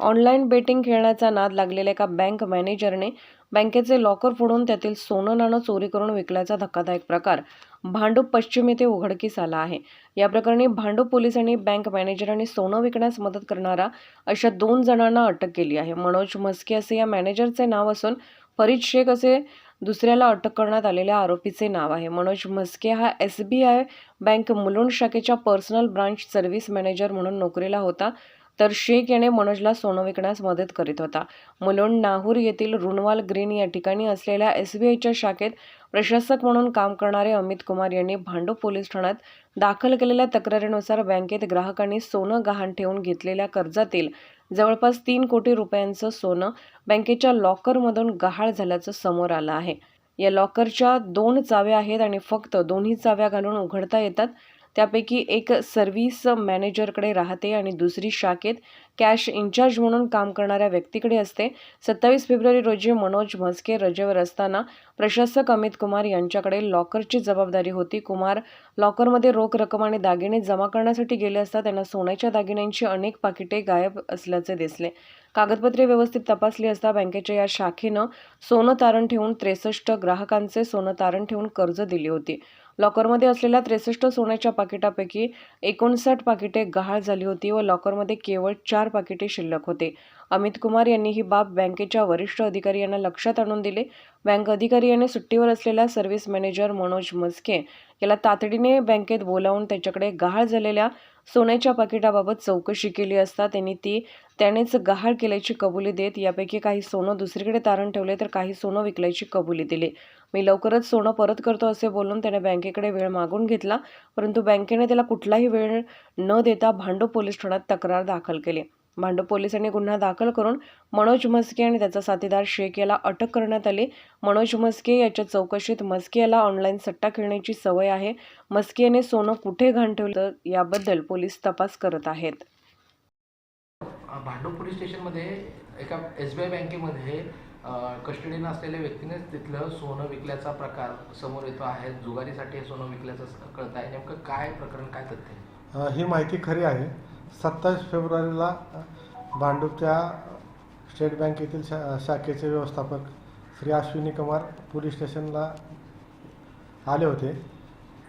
Online betting खेळण्याचा नाद लागलेल्या एका बँक मॅनेजरने बँकेचे लॉकर फोडून त्यातील सोनं नाणं चोरी करून विकल्याचा धक्कादायक प्रकार. भांडूप पश्चिम येथे उघडकीस आला आहे. या प्रकरणी भांडूप पोलिसांनी बँक मॅनेजर आणि सोनं विकण्यास मदत करणारा अशा दोन जणांना अटक केली आहे. मनोज मस्के असे या मॅनेजरचे नाव असून फरीद शेख असे दुसऱ्याला अटक करण्यात आलेल्या आरोपीचे नाव आहे. मनोज मस्के हा S B I bank Mulund शाखेच्या पर्सनल ब्रांच सर्व्हिस मॅनेजर म्हणून नोकरीला होता. तर शेख याने मनोजला सोनं विकण्यास मदत करीत होता. मुलुंड नाहूर येथील रुणवाल ग्रीन या ठिकाणी असलेल्या एस बी आयच्या शाखेत प्रशासक म्हणून काम करणारे अमित कुमार यांनी भांडो पोलीस ठाण्यात दाखल केलेल्या तक्रारीनुसार बँकेत ग्राहकांनी सोनं गहाण ठेवून घेतलेल्या कर्जातील जवळपास तीन कोटी रुपयांचं सोनं बँकेच्या लॉकरमधून गहाळ झाल्याचं समोर आलं आहे. या लॉकरच्या दोन चाव्या आहेत आणि फक्त दोन्ही चाव्या घालून उघडता येतात. त्यापैकी एक सर्व्हिस मॅनेजरकडे राहते आणि दुसरी शाखेत कॅश इन्चार्ज म्हणून काम करणाऱ्या व्यक्तीकडे असते. सत्तावीस फेब्रुवारी रोजी मनोज म्हस्के रजेवर असताना प्रशासक अमित कुमार यांच्याकडे लॉकरची जबाबदारी होती. कुमार लॉकरमध्ये रोख रक्कम आणि दागिने जमा करण्यासाठी गेले असता त्यांना सोन्याच्या दागिन्यांची अनेक पाकिटे गायब असल्याचे दिसले. कागदपत्रे व्यवस्थित तपासली असता बँकेच्या या शाखेनं सोनं तारण ठेवून त्रेसष्ट ग्राहकांचे सोनं तारण ठेवून कर्ज दिली होती. लॉकरमध्ये असलेल्या त्रेसष्ट सोन्याच्या पाकिटापैकी एकोणसाठ पाकिटे गहाळ झाली होती व लॉकरमध्ये केवळ चार पाकिटे शिल्लक होते. अमित कुमार यांनी ही बाब बँकेच्या वरिष्ठ अधिकारी यांना लक्षात आणून दिले. बँक अधिकारी यांनी सुट्टीवर असलेला सर्व्हिस मॅनेजर मनोज मस्के याला तातडीने बँकेत बोलावून त्याच्याकडे गहाळ झालेल्या सोन्याच्या पाकिटाबाबत चौकशी केली असता त्यांनी ती त्यानेच गहाळ केल्याची कबुली देत यापैकी काही सोनं दुसरीकडे तारण ठेवले तर काही सोनं विकल्याची कबुली दिली. मी लवकरच सोनं परत करतो असे बोलून त्याने बँकेकडे वेळ मागून घेतला परंतु बँकेने त्याला कुठलाही वेळ न देता भांडो पोलीस ठाण्यात तक्रार दाखल केली. भांडूप पोलिसांनी गुन्हा दाखल करून मनोज मस्के आणि त्याचा साथीदार शेख याला अटक करण्यात आली. मनोज मस्के याच्या चौकशीत मस्के याला ऑनलाईन सट्टा खेळण्याची सवय आहे. मस्के याने सोनं कुठे घाण ठेवलं याबद्दल पोलीस तपास करत आहेत. भांडूप पोलीस स्टेशनमध्ये एका एस बी आय बँकेमध्ये कस्टडीनं असलेल्या व्यक्तीनेच तिथलं सोनं विकल्याचा प्रकार समोर येतो आहे. जुगारीसाठी सोनं विकल्याचं स- कळत आहे नेमकं काय प्रकरण काय तथ्य ही माहिती खरी आहे. सत्तावीस फेब्रुवारीला भांडूपच्या स्टेट बँकेतील शा शाखेचे व्यवस्थापक श्री अश्विनी कुमार पोलीस स्टेशनला आले होते.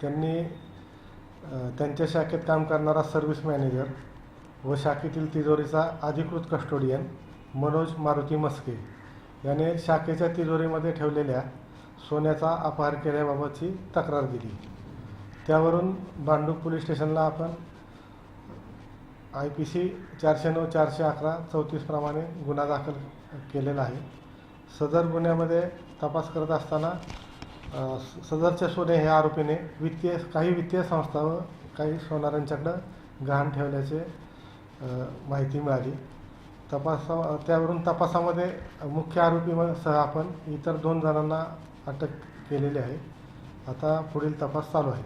त्यांनी त्यांच्या शाखेत काम करणारा सर्व्हिस मॅनेजर व शाखेतील तिजोरीचा अधिकृत कस्टोडियन मनोज मारुती मस्के याने शाखेच्या तिजोरीमध्ये ठेवलेल्या सोन्याचा अपहार केल्याबाबतची तक्रार दिली. त्यावरून भांडूप पोलीस स्टेशनला आपण आय पी सी चारशे नऊ चारशे अकरा चौतीसप्रमाणे गुन्हा दाखल केलेला आहे. सदर गुन्ह्यामध्ये तपास करत असताना सदरच्या स- सोने हे आरोपीने वित्तीय काही वित्तीय संस्था व काही सोनारांच्याकडं गहाण ठेवल्याचे माहिती मिळाली. तपासा त्यावरून तपासामध्ये मुख्य आरोपी सह आपण इतर दोन जणांना अटक केलेली आहे. आता पुढील तपास चालू आहे.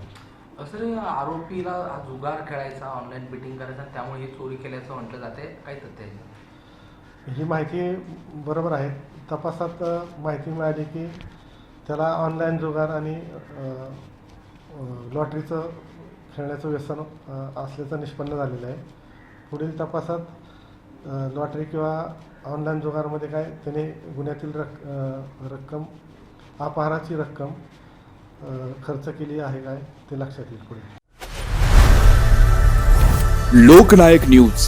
सर आरोपीला हा जुगार खेळायचा ऑनलाईन बिटिंग करायचा त्यामुळे ही चोरी केल्याचं म्हटलं जाते. काय तथ्य ही माहिती बरोबर आहे. तपासात माहिती मिळाली की त्याला ऑनलाईन जुगार आणि लॉटरीचं खेळण्याचं व्यसन असल्याचं निष्पन्न झालेलं आहे. पुढील तपासात लॉटरी किंवा ऑनलाईन जुगारमध्ये काय त्याने गुन्ह्यातील रक् रक्कम अपहाराची रक्कम खर्च केली आहे काय ते लक्षात येईल पुढे. लोकनायक न्यूज.